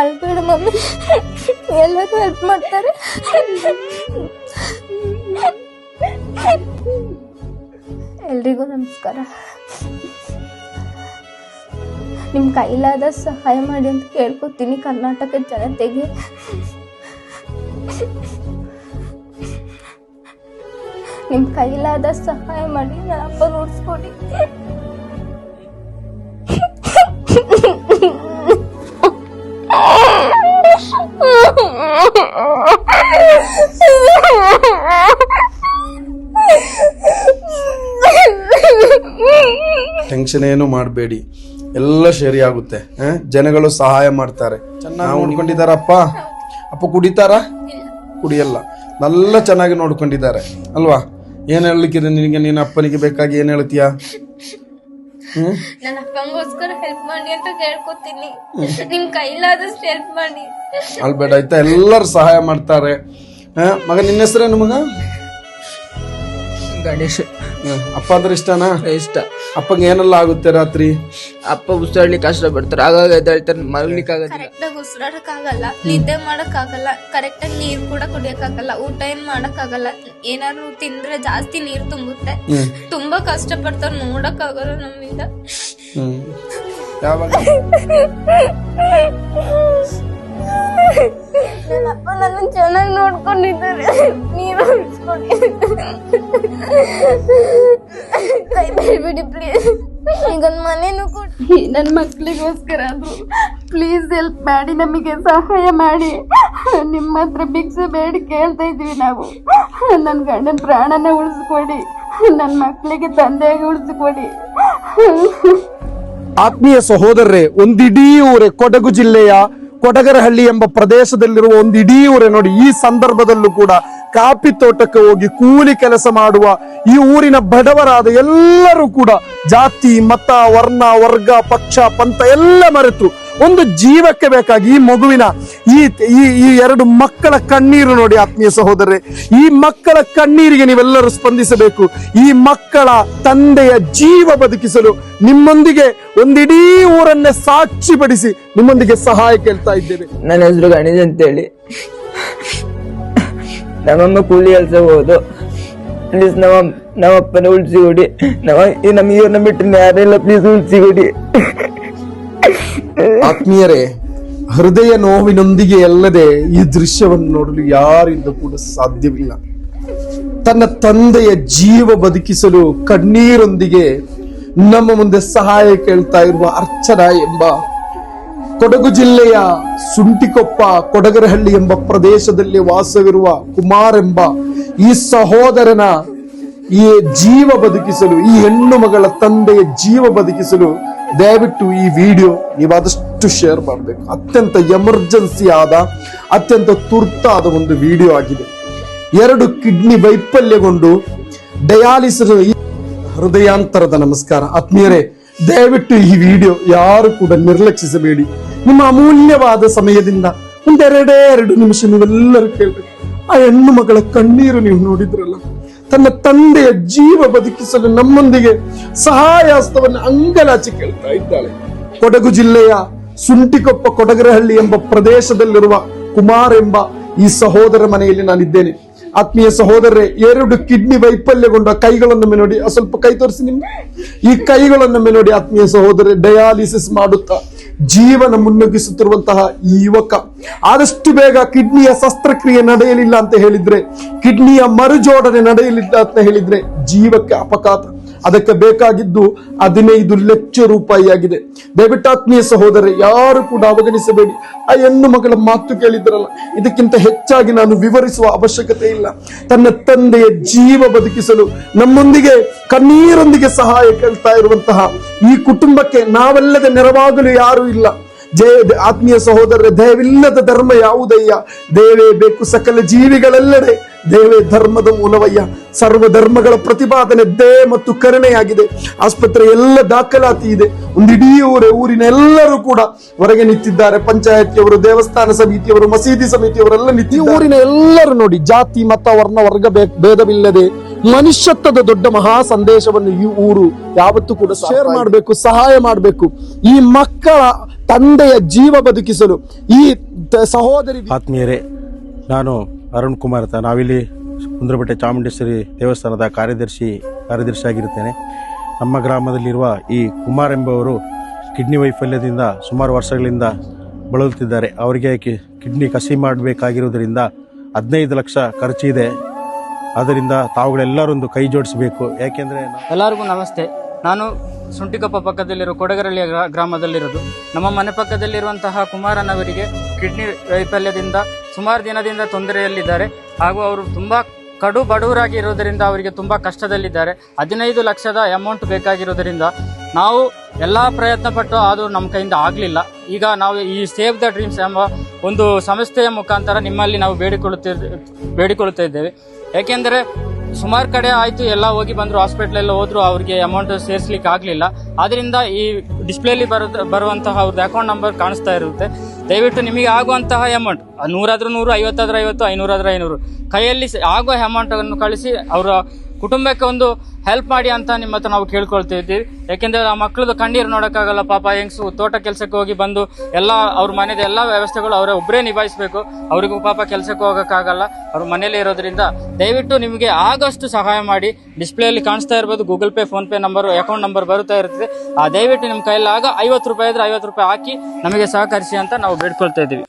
ಅಳ್ಬೇಡ ಮಮ್ಮಿ. ಎಲ್ಲರೂ ಹೆಲ್ಪ್ ಮಾಡ್ತಾರೆ. ಎಲ್ರಿಗೂ ನಮಸ್ಕಾರ. ನಿಮ್ಮ ಕೈಲಾದ ಸಹಾಯ ಮಾಡಿ ಅಂತ ಕೇಳ್ಕೊತೀನಿ ಕರ್ನಾಟಕದ ಜನತೆಗೆ. ನಿಮ್ಮ ಕೈಲಾದ ಸಹಾಯ ಮಾಡಿ ನನ್ನ ಅಪ್ಪ ನೋಡ್ಸ್ಕೊಡಿ ಟೆನ್ಷನ್ ಏನು ಮಾಡಬೇಡಿ. ಎಲ್ಲ ಸರಿ ಆಗುತ್ತೆ ಜನಗಳು ಸಹಾಯ ಮಾಡ್ತಾರೆ. ಚೆನ್ನಾಗಿ ನೋಡ್ಕೊಂಡಿದಾರ ಅಪ್ಪ ಅಪ್ಪ ಕುಡಿತಾರ? ಕುಡಿಯಲ್ಲ. ಎಲ್ಲ ಚೆನ್ನಾಗಿ ನೋಡ್ಕೊಂಡಿದ್ದಾರೆ. ಅಲ್ವಾ? ಏನ್ ಹೇಳಲಿಕ್ಕಿದೆ ನಿನಗೆ? ನಿನ್ನ ಅಪ್ಪನಿಗೆ ಬೇಕಾಗಿ ಏನ್ ಹೇಳ್ತೀಯಾ? ಹ್ಮ್? ನನ್ನ ಅಪ್ಪಂಗೋಸ್ಕರ ಹೆಲ್ಪ್ ಮಾಡಿ ಅಂತ ಕೇಳ್ಕೊತೀನಿ. ನಿಮ್ ಕೈಲಾದಷ್ಟು ಹೆಲ್ಪ್ ಮಾಡಿ. ಅಲ್ಬೇಡ ಆಯ್ತಾ? ಎಲ್ಲರೂ ಸಹಾಯ ಮಾಡ್ತಾರೆ. ಮಗ ನಿನ್ನ ಹೆಸರೇನು ಮಗ? ಗಣೇಶ್. ಅಪ್ಪ ಅಂದ್ರೆ ಇಷ್ಟನಾ? ಇಷ್ಟ. ಅಪ್ಪಗೆ ಏನೆಲ್ಲ ಆಗುತ್ತೆ ರಾತ್ರಿ? ಅಪ್ಪ ಉಸಿರಾಡ್ಲಿಕ್ಕೆ ಕಷ್ಟ ಪಡ್ತಾರೆ ಆಗಾಗ ಎದ್ದೇಳ್ತಾರೆ ಮಲಗ್ಲಿಕ್ಕೆ ಆಗಲ್ಲ ಕರೆಕ್ಟ್ ಆಗಿ ಉಸಿರಾಡಕ್ ಆಗಲ್ಲ ನಿದ್ದೆ ಮಾಡಕ್ ಆಗಲ್ಲ ಕರೆಕ್ಟ್ ಆಗಿ ನೀರ್ ಕೂಡ ಕುಡಿಯಕ್ ಆಗಲ್ಲ ಊಟ ಏನ್ ಮಾಡಕ್ ಆಗಲ್ಲ ಏನಾದ್ರು ತಿಂದ್ರೆ ಜಾಸ್ತಿ ನೀರ್ ತುಂಬುತ್ತೆ. ತುಂಬಾ ಕಷ್ಟ ಪಡ್ತಾರ ನೋಡಕ್ ಆಗಲ್ಲ ನಮ್ಮಿಂದ. ಹ್ಮ್. ಯಾವಾಗ? ನನ್ನ ಅಪ್ಪ ನನ್ನ ಚೆನ್ನಾಗಿ ನೋಡ್ಕೊಂಡಿದ್ದಾರೆ. ನೀರು ಉಳಿಸ್ಕೊಡಿ ಕೈ ಬಿಡಿ ಪ್ಲೀಸ್ ಈಗೊಂದು ಮನೇನು ಕೊಡಿ ನನ್ನ ಮಕ್ಳಿಗೋಸ್ಕರ ಅದು ಪ್ಲೀಸ್ ಹೆಲ್ಪ್ ಮಾಡಿ ನಮಗೆ ಸಹಾಯ ಮಾಡಿ. ನಿಮ್ಮ ಹತ್ರ ಭಿಕ್ಷೆ ಬೇಡಿ ಕೇಳ್ತಾ ಇದ್ವಿ ನಾವು. ನನ್ನ ಗಂಡನ ಪ್ರಾಣನ ಉಳಿಸ್ಕೊಡಿ ನನ್ನ ಮಕ್ಕಳಿಗೆ ತಂದೆಯಾಗಿ ಉಳಿಸ್ಕೊಡಿ ಆತ್ಮೀಯ ಸಹೋದರರೇ ಒಂದಿಡೀ ಊರೇ ಕೊಡಗು ಜಿಲ್ಲೆಯ ಕೊಡಗರಹಳ್ಳಿ ಎಂಬ ಪ್ರದೇಶದಲ್ಲಿರುವ ಒಂದು ಇಡೀ ಊರೇ ನೋಡಿ, ಈ ಸಂದರ್ಭದಲ್ಲೂ ಕೂಡ ಕಾಫಿ ತೋಟಕ್ಕೆ ಹೋಗಿ ಕೂಲಿ ಕೆಲಸ ಮಾಡುವ ಈ ಊರಿನ ಬಡವರಾದ ಎಲ್ಲರೂ ಕೂಡ ಜಾತಿ, ಮತ, ವರ್ಣ, ವರ್ಗ, ಪಕ್ಷ, ಪಂಥ ಎಲ್ಲ ಮರೆತು ಒಂದು ಜೀವಕ್ಕೆ ಬೇಕಾಗಿ ಈ ಮಗುವಿನ ಈ ಈ ಎರಡು ಮಕ್ಕಳ ಕಣ್ಣೀರು ನೋಡಿ ಆತ್ಮೀಯ ಸಹೋದರರೇ, ಈ ಮಕ್ಕಳ ಕಣ್ಣೀರಿಗೆ ನೀವೆಲ್ಲರೂ ಸ್ಪಂದಿಸಬೇಕು. ಈ ಮಕ್ಕಳ ತಂದೆಯ ಜೀವ ಬದುಕಿಸಲು ನಿಮ್ಮೊಂದಿಗೆ ಒಂದಿಡೀ ಊರನ್ನೇ ಸಾಕ್ಷಿಪಡಿಸಿ ನಿಮ್ಮೊಂದಿಗೆ ಸಹಾಯ ಕೇಳ್ತಾ ಇದ್ದೇವೆ. ನನ್ನ ಹೆಸರು ಗಣೇಶ್ ಅಂತೇಳಿ. ನಮ್ಮಮ್ಮ ಕೂಲಿ ಕೆಲಸ ಪ್ಲೀಸ್ ನಮ್ಮ ನಮ್ಮಪ್ಪನ ಉಳಿಸಿ ನಮ್ಮ ಈ ನಮ್ಮ ಇವ್ರನ್ನ ಬಿಟ್ಟು ಯಾರೆಲ್ಲ ಪ್ಲೀಸ್ ಉಳಿಸಿ ಆತ್ಮೀಯರೇ, ಹೃದಯ ನೋವಿನೊಂದಿಗೆ ಅಲ್ಲದೆ ಈ ದೃಶ್ಯವನ್ನು ನೋಡಲು ಯಾರಿಂದ ಕೂಡ ಸಾಧ್ಯವಿಲ್ಲ. ತನ್ನ ತಂದೆಯ ಜೀವ ಬದುಕಿಸಲು ಕಣ್ಣೀರೊಂದಿಗೆ ನಮ್ಮ ಮುಂದೆ ಸಹಾಯ ಕೇಳ್ತಾ ಇರುವ ಅರ್ಚನಾ ಎಂಬ ಕೊಡಗು ಜಿಲ್ಲೆಯ ಸುಂಟಿಕೊಪ್ಪ, ಕೊಡಗರಹಳ್ಳಿ ಎಂಬ ಪ್ರದೇಶದಲ್ಲಿ ವಾಸವಿರುವ ಕುಮಾರ್ ಎಂಬ ಈ ಸಹೋದರನ ಈ ಜೀವ ಬದುಕಿಸಲು, ಈ ಹೆಣ್ಣು ಮಗಳ ತಂದೆಯ ಜೀವ ಬದುಕಿಸಲು ದಯವಿಟ್ಟು ಈ ವಿಡಿಯೋ ನೀವಾದಷ್ಟು ಶೇರ್ ಮಾಡಬೇಕು. ಅತ್ಯಂತ ಎಮರ್ಜೆನ್ಸಿ ಆದ, ಅತ್ಯಂತ ತುರ್ತಾದ ಒಂದು ವಿಡಿಯೋ ಆಗಿದೆ. ಎರಡು ಕಿಡ್ನಿ ವೈಫಲ್ಯಗೊಂಡು ಡಯಾಲಿಸಿಸ್ ಹೃದಯಾಂತರದ ನಮಸ್ಕಾರ. ಆತ್ಮೀಯರೇ, ದಯವಿಟ್ಟು ಈ ವಿಡಿಯೋ ಯಾರು ಕೂಡ ನಿರ್ಲಕ್ಷಿಸಬೇಡಿ. ನಿಮ್ಮ ಅಮೂಲ್ಯವಾದ ಸಮಯದಿಂದ ಒಂದೆರಡೇ ಎರಡು ನಿಮಿಷ ನೀವೆಲ್ಲರೂ ಕೇಳಬೇಕು. ಆ ಹೆಣ್ಣು ಮಗಳ ಕಣ್ಣೀರು ನೀವು ನೋಡಿದ್ರಲ್ಲ? ತನ್ನ ತಂದೆಯ ಜೀವ ಬದುಕಿಸಲು ನಮ್ಮೊಂದಿಗೆ ಸಹಾಯ ಹಸ್ತವನ್ನು ಅಂಗಲಾಚಿ ಕೇಳ್ತಾ ಇದ್ದಾಳೆ. ಕೊಡಗು ಜಿಲ್ಲೆಯ ಸುಂಟಿಕೊಪ್ಪ ಕೊಡಗರಹಳ್ಳಿ ಎಂಬ ಪ್ರದೇಶದಲ್ಲಿರುವ ಕುಮಾರ್ ಎಂಬ ಈ ಸಹೋದರ ಮನೆಯಲ್ಲಿ ನಾನಿದ್ದೇನೆ. ಆತ್ಮೀಯ ಸಹೋದರರೇ, ಎರಡು ಕಿಡ್ನಿ ವೈಫಲ್ಯಗೊಂಡ ಕೈಗಳನ್ನು ನೋಡಿ ಸ್ವಲ್ಪ ಕೈ ತೋರಿಸಿ ನಿಮ್ಗೆ. ಈ ಕೈಗಳನ್ನು ನೋಡಿ ಆತ್ಮೀಯ ಸಹೋದರ ಡಯಾಲಿಸಿಸ್ ಮಾಡುತ್ತಾ ಜೀವನ ಮುನ್ನುಗ್ಗಿಸುತ್ತಿರುವಂತಹ ಈ ಯುವಕ. ಆದಷ್ಟು ಬೇಗ ಕಿಡ್ನಿಯ ಶಸ್ತ್ರಕ್ರಿಯೆ ನಡೆಯಲಿಲ್ಲ ಅಂತ ಹೇಳಿದ್ರೆ, ಕಿಡ್ನಿಯ ಮರುಜೋಡಣೆ ನಡೆಯಲಿಲ್ಲ ಅಂತ ಹೇಳಿದ್ರೆ ಜೀವಕ್ಕೆ ಅಪಘಾತ. ಅದಕ್ಕೆ ಬೇಕಾಗಿದ್ದು ಹದಿನೈದು ಲಕ್ಷ ರೂಪಾಯಿ ಆಗಿದೆ ದಯವಿಟ್ಟು ಸಹೋದರ ಯಾರು ಕೂಡ ಅವಗಣಿಸಬೇಡಿ. ಆ ಹೆಣ್ಣು ಮಗಳ ಮಾತು ಕೇಳಿದ್ರಲ್ಲ, ಇದಕ್ಕಿಂತ ಹೆಚ್ಚಾಗಿ ನಾನು ವಿವರಿಸುವ ಅವಶ್ಯಕತೆ ಇಲ್ಲ. ತನ್ನ ತಂದೆಯ ಜೀವ ಬದುಕಿಸಲು ನಮ್ಮೊಂದಿಗೆ ಕಣ್ಣೀರೊಂದಿಗೆ ಸಹಾಯ ಕೇಳ್ತಾ ಇರುವಂತಹ ಈ ಕುಟುಂಬಕ್ಕೆ ನಾವೆಲ್ಲದೆ ನೆರವಾಗಲು ಯಾರು ಇಲ್ಲ. ಜಯ ಆತ್ಮೀಯ ಸಹೋದರರೇ ದಯವಿಲ್ಲದ ಧರ್ಮ ಯಾವುದಯ್ಯ? ದೇವೇ ಬೇಕು ಸಕಲ ಜೀವಿಗಳೆಲ್ಲೆಡೆ ದೇವೇ ಧರ್ಮದ ಮೂಲವಯ್ಯ. ಸರ್ವ ಧರ್ಮಗಳ ಪ್ರತಿಪಾದನೆ ದೇ ಮತ್ತು ಕರುಣೆಯಾಗಿದೆ. ಆಸ್ಪತ್ರೆ ಎಲ್ಲ ದಾಖಲಾತಿ ಇದೆ. ಒಂದಿಡೀ ಇಡೀ ಊರೇ ಊರಿನ ಎಲ್ಲರೂ ಕೂಡ ಹೊರಗೆ ನಿಂತಿದ್ದಾರೆ. ಪಂಚಾಯತಿಯವರು ದೇವಸ್ಥಾನ ಸಮಿತಿಯವರು ಮಸೀದಿ ಸಮಿತಿಯವರೆಲ್ಲ ನಿಂತಿ ಊರಿನ ಎಲ್ಲರೂ ನೋಡಿ ಜಾತಿ ಮತ ವರ್ಣ ವರ್ಗ ಬೇ- ಭೇದವಿಲ್ಲದೆ ಮನುಷ್ಯತ್ವದ ದೊಡ್ಡ ಮಹಾ ಸಂದೇಶವನ್ನು ಈ ಊರು ಯಾವತ್ತೂ ಕೂಡ ಶೇರ್ ಮಾಡಬೇಕು ಸಹಾಯ ಮಾಡಬೇಕು. ಈ ಮಕ್ಕಳ ತಂದೆಯ ಜೀವ ಬದುಕಿಸಲು ಈ ತ- ಸಹೋದರಿ ಆತ್ಮೀಯರೇ ನಾನು ಅರುಣ್ ಕುಮಾರ್ ಅಂತ. ನಾವಿಲ್ಲಿ ಕುಂದ್ರಬೆಟ್ಟೆ ಚಾಮುಂಡೇಶ್ವರಿ ದೇವಸ್ಥಾನದ ಕಾರ್ಯದರ್ಶಿ ಕಾರ್ಯದರ್ಶಿ ಆಗಿರುತ್ತೇನೆ ನಮ್ಮ ಗ್ರಾಮದಲ್ಲಿರುವ ಈ ಕುಮಾರ್ ಎಂಬುವರು ಕಿಡ್ನಿ ವೈಫಲ್ಯದಿಂದ ಸುಮಾರು ವರ್ಷಗಳಿಂದ ಬಳಲುತ್ತಿದ್ದಾರೆ. ಅವರಿಗೆ ಕಿ- ಕಿಡ್ನಿ ಕಸಿ ಮಾಡಬೇಕಾಗಿರುವುದರಿಂದ ಹದಿನೈದು ಲಕ್ಷ ಖರ್ಚಿದೆ. ಆದ್ದರಿಂದ ತಾವುಗಳೆಲ್ಲರೊಂದು ಕೈ ಜೋಡಿಸಬೇಕು. ಯಾಕೆಂದರೆ ಎಲ್ಲರಿಗೂ ನಮಸ್ತೆ. ನಾನು ಸುಂಟಿಕೊಪ್ಪ ಪಕ್ಕದಲ್ಲಿರೋ ಕೊಡಗರಳ್ಳಿಯ ಗ್ರಾ- ಗ್ರಾಮದಲ್ಲಿರೋದು. ನಮ್ಮ ಮನೆ ಪಕ್ಕದಲ್ಲಿರುವಂತಹ ಕುಮಾರನವರಿಗೆ ಕಿಡ್ನಿ ವೈಫಲ್ಯದಿಂದ ಸುಮಾರು ದಿನದಿಂದ ತೊಂದರೆಯಲ್ಲಿದ್ದಾರೆ. ಹಾಗೂ ಅವರು ತುಂಬ ಕಡು ಬಡವರಾಗಿ ಇರೋದರಿಂದ ಅವರಿಗೆ ತುಂಬ ಕಷ್ಟದಲ್ಲಿದ್ದಾರೆ. ಹದಿನೈದು ಲಕ್ಷದ ಅಮೌಂಟ್ ಬೇಕಾಗಿರೋದರಿಂದ ನಾವು ಎಲ್ಲ ಪ್ರಯತ್ನ ಪಟ್ಟು ಆದರೂ ನಮ್ಮ ಕೈಯಿಂದ ಆಗಲಿಲ್ಲ. ಈಗ ನಾವು ಈ ಸೇವ್ ದ ಡ್ರೀಮ್ಸ್ ಎಂಬ ಒಂದು ಸಂಸ್ಥೆಯ ಮುಖಾಂತರ ನಿಮ್ಮಲ್ಲಿ ನಾವು ಬೇಡಿಕೊಳ್ಳುತ್ತಿದ್ದ ಬೇಡಿಕೊಳ್ಳುತ್ತಿದ್ದೇವೆ ಏಕೆಂದರೆ ಸುಮಾರು ಕಡೆ ಆಯ್ತು, ಎಲ್ಲ ಹೋಗಿ ಬಂದ್ರು ಹಾಸ್ಪಿಟಲ್ ಎಲ್ಲ ಹೋದ್ರು, ಅವ್ರಿಗೆ ಅಮೌಂಟ್ ಸೇರಿಸ್ಲಿಕ್ಕೆ ಆಗಲಿಲ್ಲ. ಆದ್ದರಿಂದ ಈ ಡಿಸ್ಪ್ಲೇಲಿ ಬರೋದು ಬರುವಂತಹ ಅವ್ರದ್ದು ಅಕೌಂಟ್ ನಂಬರ್ ಕಾಣಿಸ್ತಾ ಇರುತ್ತೆ. ದಯವಿಟ್ಟು ನಿಮಗೆ ಆಗುವಂತಹ ಅಮೌಂಟ್ ನೂರಾದ್ರೂ ನೂರು, ಐವತ್ತಾದ್ರೂ ಐವತ್ತು, ಐನೂರಾದ್ರೂ ಐನೂರು. ಕೈಯಲ್ಲಿ ಆಗುವ ಅಮೌಂಟನ್ನು ಕಳಿಸಿ, ಅವರ ಕುಟುಂಬಕ್ಕೆ ಒಂದು ಹೆಲ್ಪ್ ಮಾಡಿ ಅಂತ ನಿಮ್ಮ ಹತ್ರ ನಾವು ಕೇಳ್ಕೊಳ್ತಾ ಇದ್ದೀವಿ. ಯಾಕೆಂದ್ರೆ ಆ ಮಕ್ಕಳದ್ದು ಕಣ್ಣೀರು ನೋಡೋಕ್ಕಾಗಲ್ಲ, ಪಾಪ ಹೆಂಗ್ಸು ತೋಟ ಕೆಲಸಕ್ಕೆ ಹೋಗಿ ಬಂದು ಎಲ್ಲ ಅವ್ರ ಮನೆಯದ ಎಲ್ಲ ವ್ಯವಸ್ಥೆಗಳು ಅವರೇ ಒಬ್ಬರೇ ನಿಭಾಯಿಸಬೇಕು. ಅವರಿಗೂ ಪಾಪ ಕೆಲಸಕ್ಕೆ ಹೋಗೋಕ್ಕಾಗಲ್ಲ. ಅವ್ರ ಮನೇಲಿ ಇರೋದ್ರಿಂದ ದಯವಿಟ್ಟು ನಿಮಗೆ ಆಗಷ್ಟು ಸಹಾಯ ಮಾಡಿ. ಡಿಸ್ಪ್ಲೇಲಿ ಕಾಣಿಸ್ತಾ ಇರ್ಬೋದು, Google Pay, PhonePe number account number ಬರುತ್ತಾ ಇರ್ತದೆ. ಆ ದಯವಿಟ್ಟು ನಿಮ್ಮ ಕೈಯಲ್ಲಿ ಆಗ ಐವತ್ತು ರೂಪಾಯಿ ಇದ್ರೆ ಐವತ್ತು ರೂಪಾಯಿ ಹಾಕಿ ನಮಗೆ ಸಹಕರಿಸಿ ಅಂತ ನಾವು ಬೇಡ್ಕೊಳ್ತಾ ಇದ್ದೀವಿ.